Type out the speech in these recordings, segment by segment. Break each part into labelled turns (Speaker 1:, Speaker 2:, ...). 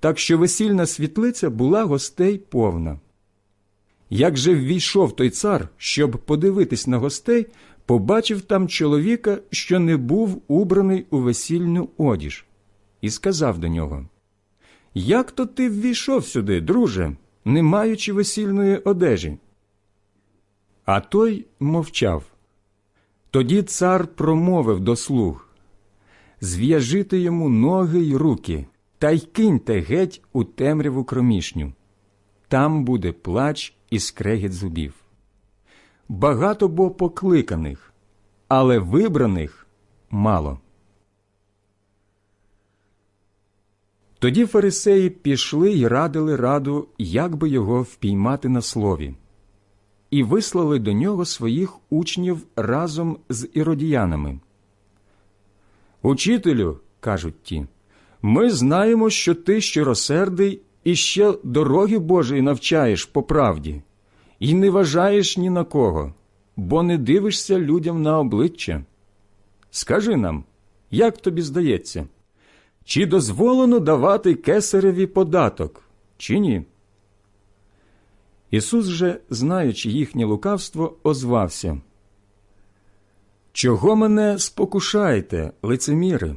Speaker 1: так що весільна світлиця була гостей повна. Як же ввійшов той цар, щоб подивитись на гостей, побачив там чоловіка, що не був убраний у весільну одіж, і сказав до нього Як то ти ввійшов сюди, друже, не маючи весільної одежі? А той мовчав. Тоді цар промовив до слуг Зв'яжите йому ноги й руки, та й киньте геть у темряву кромішню. Там буде плач і скрегіт зубів. Багато бо покликаних, але вибраних мало. Тоді фарисеї пішли й радили раду, як би його впіймати на слові, і вислали до нього своїх учнів разом з іродіянами. Учителю, кажуть ті, ми знаємо, що ти щиросердий і ще дороги Божої навчаєш по правді, і не вважаєш ні на кого, бо не дивишся людям на обличчя. Скажи нам, як тобі здається, чи дозволено давати кесареві податок, чи ні? Ісус же, знаючи їхнє лукавство, озвався. Чого мене спокушаєте, лицеміри?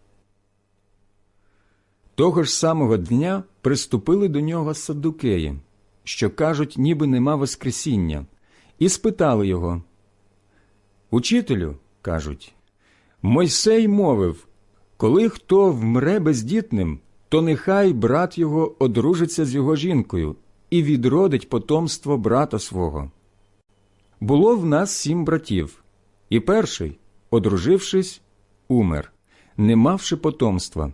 Speaker 1: Того ж самого дня приступили до нього саддукеї, що кажуть, ніби нема Воскресіння, і спитали його. Учителю, кажуть, Мойсей мовив, коли хто вмре бездітним, то нехай брат його одружиться з його жінкою і відродить потомство брата свого. Було в нас сім братів, і перший, одружившись, умер, не мавши потомства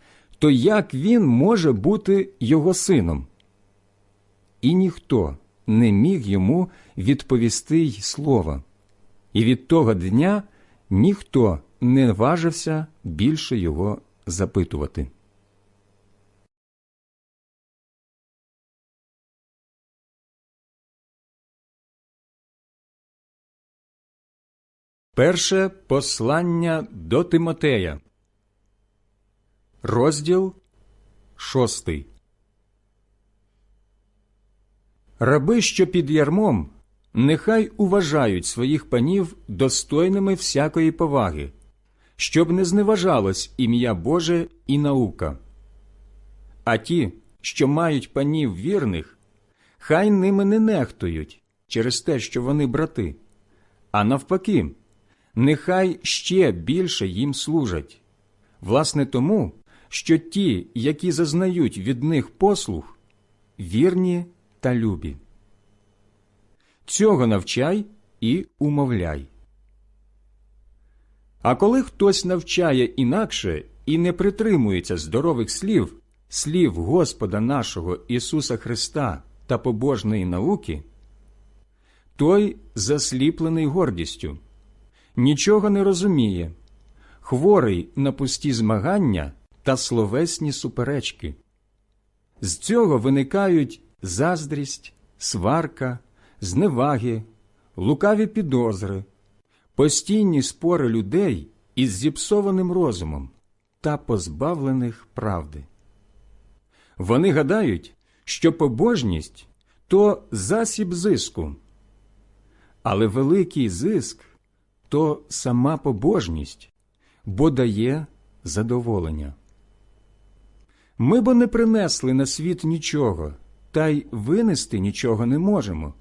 Speaker 1: то як він може бути його сином? І ніхто не міг йому відповісти й слова, і від того дня ніхто не важився більше його запитувати. Перше послання до Тимотея, розділ шостий. Раби, що під ярмом, нехай уважають своїх панів достойними всякої поваги, щоб не зневажалось ім'я Боже і наука. А ті, що мають панів вірних, хай ними не нехтують через те, що вони брати, а навпаки нехай ще більше їм служать, власне тому, що ті, які зазнають від них послуг, вірні та любі. Цього навчай і умовляй. А коли хтось навчає інакше і не притримується здорових слів, слів Господа нашого Ісуса Христа та побожної науки, той засліплений гордістю нічого не розуміє, хворий на пусті змагання та словесні суперечки. З цього виникають заздрість, сварка, зневаги, лукаві підозри, постійні спори людей із зіпсованим розумом та позбавлених правди. Вони гадають, що побожність то засіб зиску, але великий зиск то сама побожність, бо дає задоволення. Ми бо не принесли на світ нічого, та й винести нічого не можемо.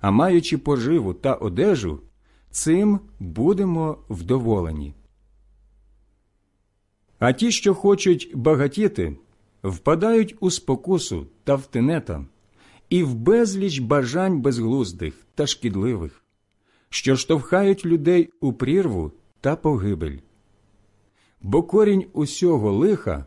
Speaker 1: А маючи поживу та одежу, цим будемо вдоволені. А ті, що хочуть багатіти, впадають у спокусу та втинета і в безліч бажань безглуздих та шкідливих що штовхають людей у прірву та погибель. Бо корінь усього лиха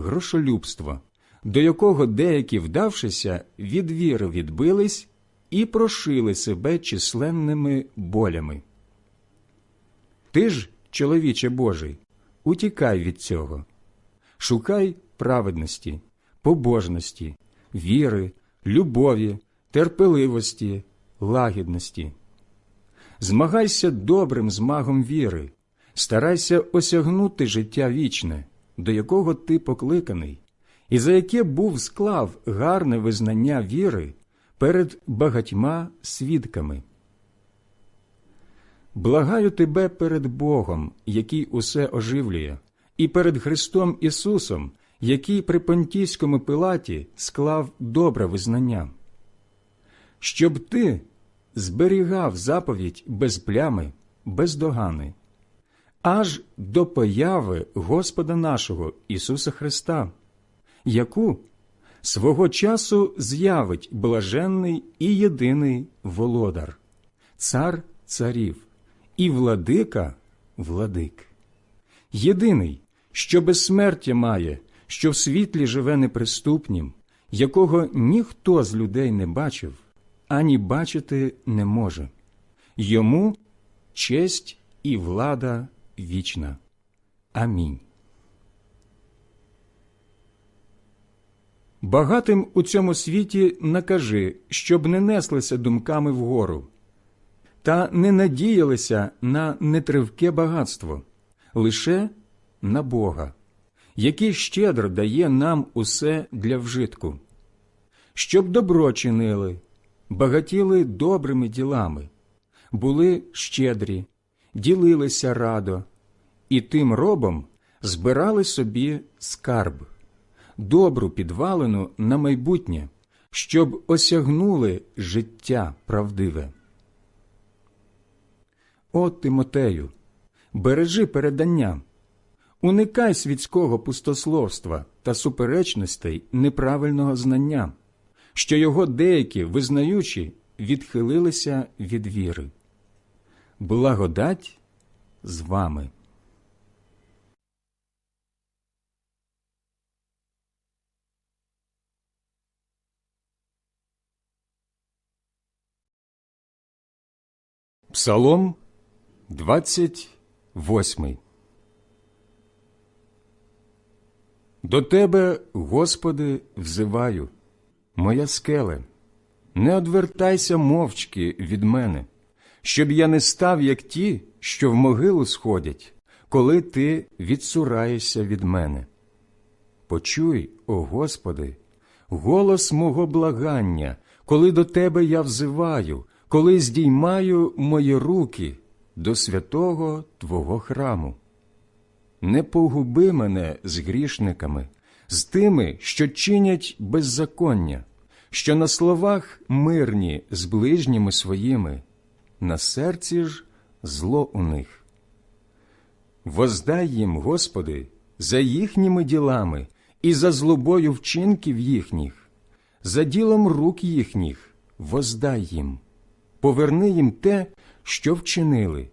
Speaker 1: грошолюбство, до якого деякі, вдавшися, від віри відбились і прошили себе численними болями. Ти ж, чоловіче Божий, утікай від цього, шукай праведності, побожності, віри, любові, терпеливості, лагідності. Змагайся добрим змагом віри, старайся осягнути життя вічне, до якого ти покликаний, і за яке був склав гарне визнання віри перед багатьма свідками. Благаю тебе перед Богом, який усе оживлює, і перед Христом Ісусом, який при Понтійському пилаті склав добре визнання, щоб ти зберігав заповідь без плями, без догани, аж до появи Господа нашого Ісуса Христа, яку свого часу з'явить блаженний і єдиний володар, цар царів і владика владик. Єдиний, що безсмертя має, що в світлі живе неприступнім, якого ніхто з людей не бачив, ані бачити не може. Йому честь і влада вічна. Амінь. Багатим у цьому світі накажи, щоб не неслися думками вгору, та не надіялися на нетривке багатство, лише на Бога, який щедро дає нам усе для вжитку, щоб добро чинили, багатіли добрими ділами, були щедрі, ділилися радо, і тим робом збирали собі скарб добру підвалину на майбутнє, щоб осягнули життя правдиве. О, Тимотею, бережи передання, уникай світського пустословства та суперечностей неправильного знання, що його деякі, визнаючи, відхилилися від віри. Благодать з вами. Псалом 28 До Тебе, Господи, взиваю, моя скеле, не одвертайся мовчки від мене, щоб я не став, як ті, що в могилу сходять, коли ти відсураєшся від мене. Почуй, о Господи, голос мого благання, коли до Тебе я взиваю коли здіймаю мої руки до святого Твого храму. Не погуби мене з грішниками, з тими, що чинять беззаконня, що на словах мирні з ближніми своїми, на серці ж зло у них. Воздай їм, Господи, за їхніми ділами і за злобою вчинків їхніх, за ділом рук їхніх, воздай їм поверни їм те, що вчинили.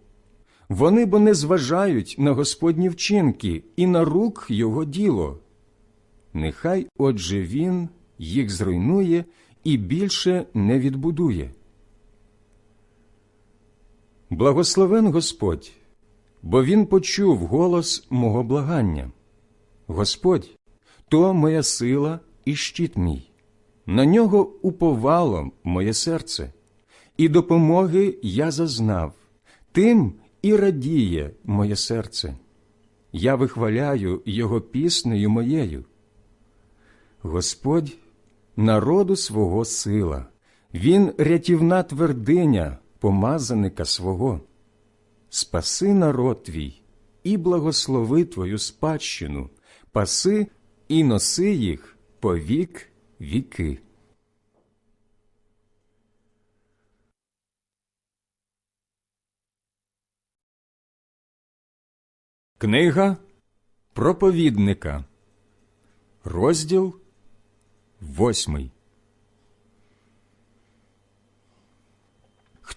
Speaker 1: Вони бо не зважають на Господні вчинки і на рук Його діло. Нехай отже Він їх зруйнує і більше не відбудує. Благословен Господь, бо Він почув голос мого благання. Господь то моя сила і щит мій, на нього уповало моє серце і допомоги я зазнав, тим і радіє моє серце. Я вихваляю Його піснею моєю. Господь народу свого сила, Він рятівна твердиня помазаника свого. Спаси народ твій і благослови твою спадщину, паси і носи їх по вік віки. Книга проповідника, розділ восьмий.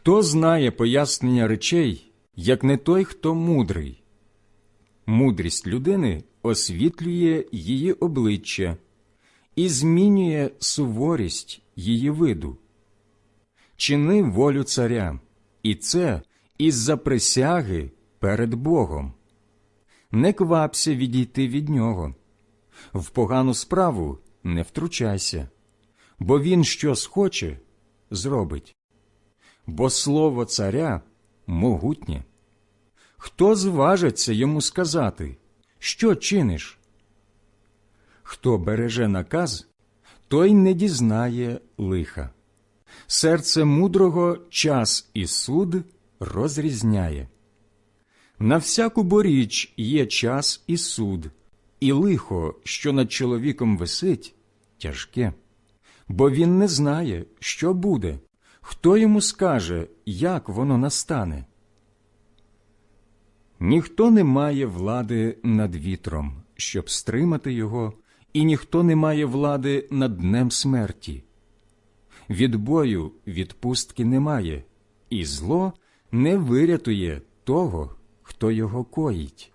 Speaker 1: Хто знає пояснення речей, як не той, хто мудрий? Мудрість людини освітлює її обличчя і змінює суворість її виду. Чини волю царя, і це із за присяги перед Богом не квапся відійти від нього. В погану справу не втручайся, бо він що схоче, зробить. Бо слово царя могутнє. Хто зважиться йому сказати, що чиниш? Хто береже наказ, той не дізнає лиха. Серце мудрого час і суд розрізняє. На всяку боріч є час і суд, і лихо, що над чоловіком висить, тяжке, бо він не знає, що буде, хто йому скаже, як воно настане. Ніхто не має влади над вітром, щоб стримати його, і ніхто не має влади над днем смерті. Від бою відпустки немає, і зло не вирятує того, хто його коїть.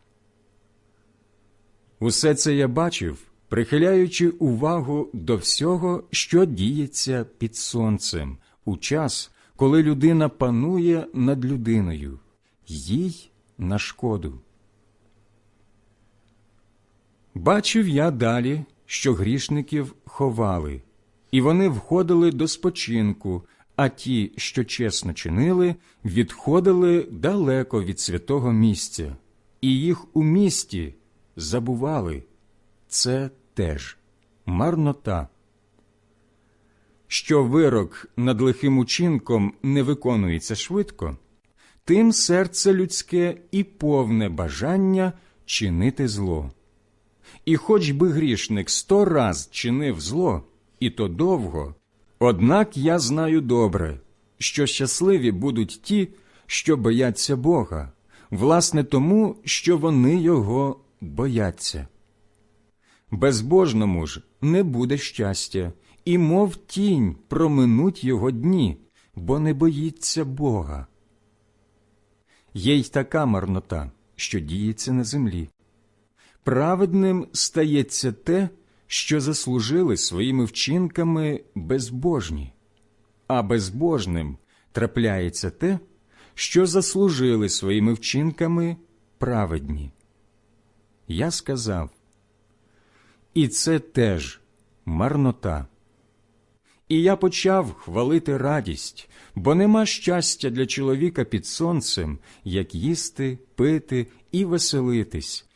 Speaker 1: Усе це я бачив, прихиляючи увагу до всього, що діється під сонцем, у час, коли людина панує над людиною, їй на шкоду. Бачив я далі, що грішників ховали, і вони входили до спочинку, а ті, що чесно чинили, відходили далеко від святого місця, і їх у місті забували. Це теж марнота. Що вирок над лихим учинком не виконується швидко, тим серце людське і повне бажання чинити зло. І хоч би грішник сто раз чинив зло, і то довго, однак я знаю добре, що щасливі будуть ті, що бояться Бога, власне тому, що вони його бояться. Безбожному ж не буде щастя, і мов тінь проминуть його дні, бо не боїться Бога. Є й така марнота, що діється на землі. Праведним стається те, що заслужили своїми вчинками безбожні, а безбожним трапляється те, що заслужили своїми вчинками праведні. Я сказав, і це теж марнота. І я почав хвалити радість, бо нема щастя для чоловіка під сонцем, як їсти, пити і веселитись,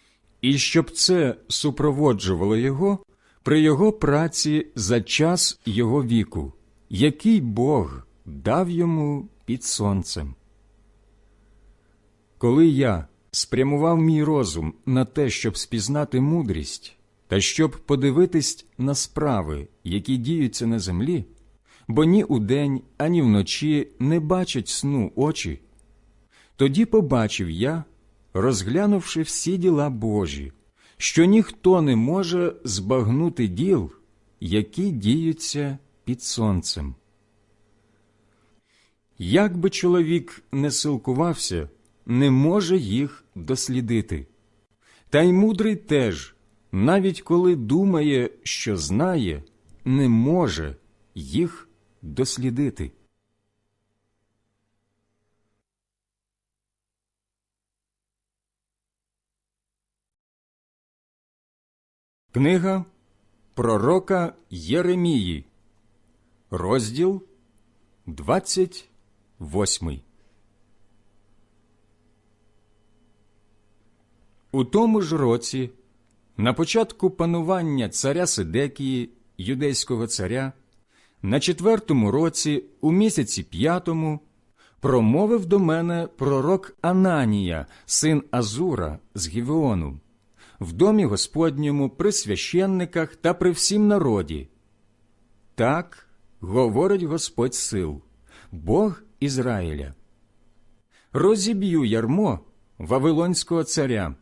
Speaker 1: і щоб це супроводжувало його при його праці за час його віку, який Бог дав йому під сонцем. Коли я спрямував мій розум на те, щоб спізнати мудрість, та щоб подивитись на справи, які діються на землі, бо ні удень, ані вночі не бачать сну очі, тоді побачив я, розглянувши всі діла Божі, що ніхто не може збагнути діл, які діються під сонцем. Як би чоловік не силкувався, не може їх дослідити. Та й мудрий теж, навіть коли думає, що знає, не може їх дослідити. Книга Пророка Єремії, розділ 28 У тому ж році, на початку панування царя Сидекії, юдейського царя, на четвертому році, у місяці п'ятому, промовив до мене пророк Ананія, син Азура з Гівеону, в домі Господньому при священниках та при всім народі. Так говорить Господь сил, Бог Ізраїля. Розіб'ю ярмо Вавилонського царя.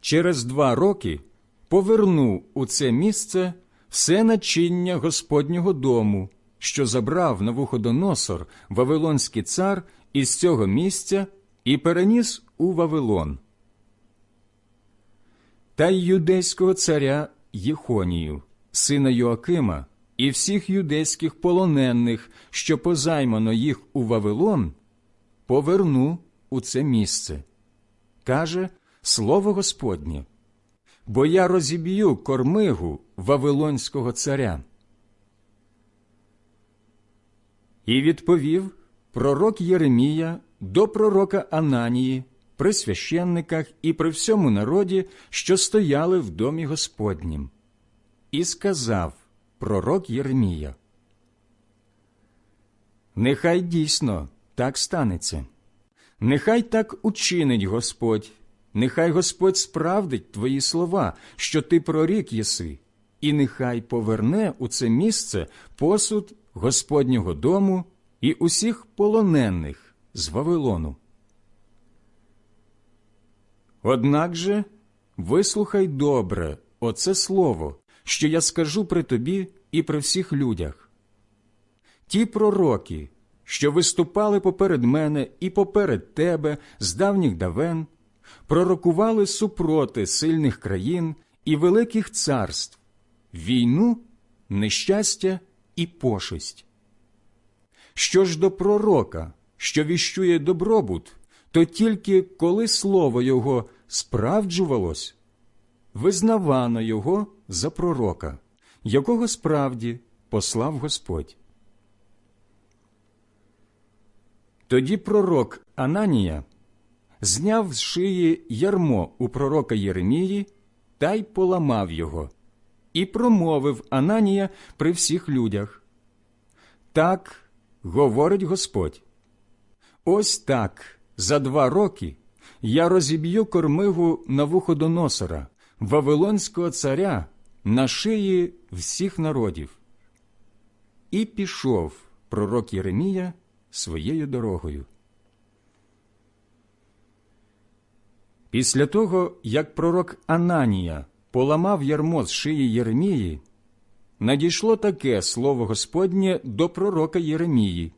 Speaker 1: Через два роки поверну у це місце все начиння Господнього дому, що забрав Навуходоносор, Вавилонський цар, із цього місця і переніс у Вавилон. Та й юдейського царя Єхонію, сина Йоакима, і всіх юдейських полонених, що позаймано їх у Вавилон, поверну у це місце. Каже Слово Господнє, бо я розіб'ю кормигу Вавилонського царя. І відповів пророк Єремія до пророка Ананії при священниках і при всьому народі, що стояли в домі Господнім. І сказав пророк Єремія, Нехай дійсно так станеться, нехай так учинить Господь, нехай Господь справдить твої слова, що ти прорік єси, і нехай поверне у це місце посуд Господнього дому і усіх полонених з Вавилону. Однак же вислухай добре оце слово, що я скажу при тобі і при всіх людях. Ті пророки, що виступали поперед мене і поперед тебе з давніх давен, пророкували супроти сильних країн і великих царств, війну, нещастя і пошесть. Що ж до пророка, що віщує добробут, то тільки коли слово його справджувалось, визнавано його за пророка, якого справді послав Господь. Тоді пророк Ананія зняв з шиї ярмо у пророка Єремії та й поламав його, і промовив Ананія при всіх людях. Так говорить Господь. Ось так за два роки я розіб'ю кормигу Навуходоносора, Вавилонського царя, на шиї всіх народів. І пішов пророк Єремія своєю дорогою. Після того, як пророк Ананія поламав ярмо з шиї Єремії, надійшло таке слово Господнє до пророка Єремії.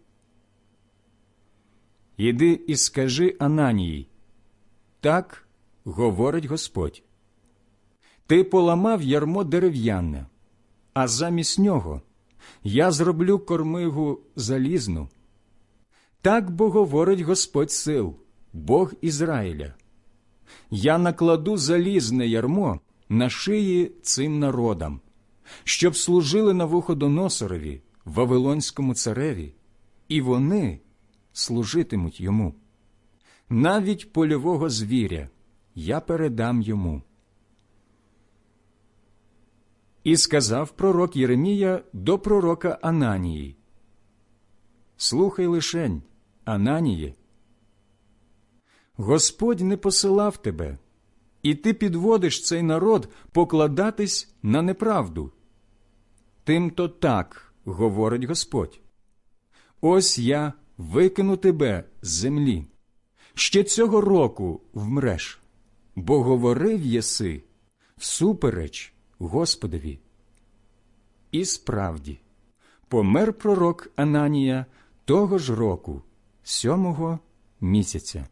Speaker 1: Іди і скажи Ананії, так говорить Господь. Ти поламав ярмо дерев'яне, а замість нього я зроблю кормигу залізну. Так бо говорить Господь сил, Бог Ізраїля. Я накладу залізне ярмо на шиї цим народам, щоб служили на вуходоносорові, Вавилонському цареві, і вони служитимуть йому. Навіть польового звіря я передам йому. І сказав пророк Єремія до пророка Ананії. Слухай лишень, Ананіє. Господь не посилав тебе, і ти підводиш цей народ покладатись на неправду. Тимто так говорить Господь. Ось я викину тебе з землі. Ще цього року вмреш, бо говорив єси всупереч Господові. І справді, помер пророк Ананія того ж року, сьомого місяця.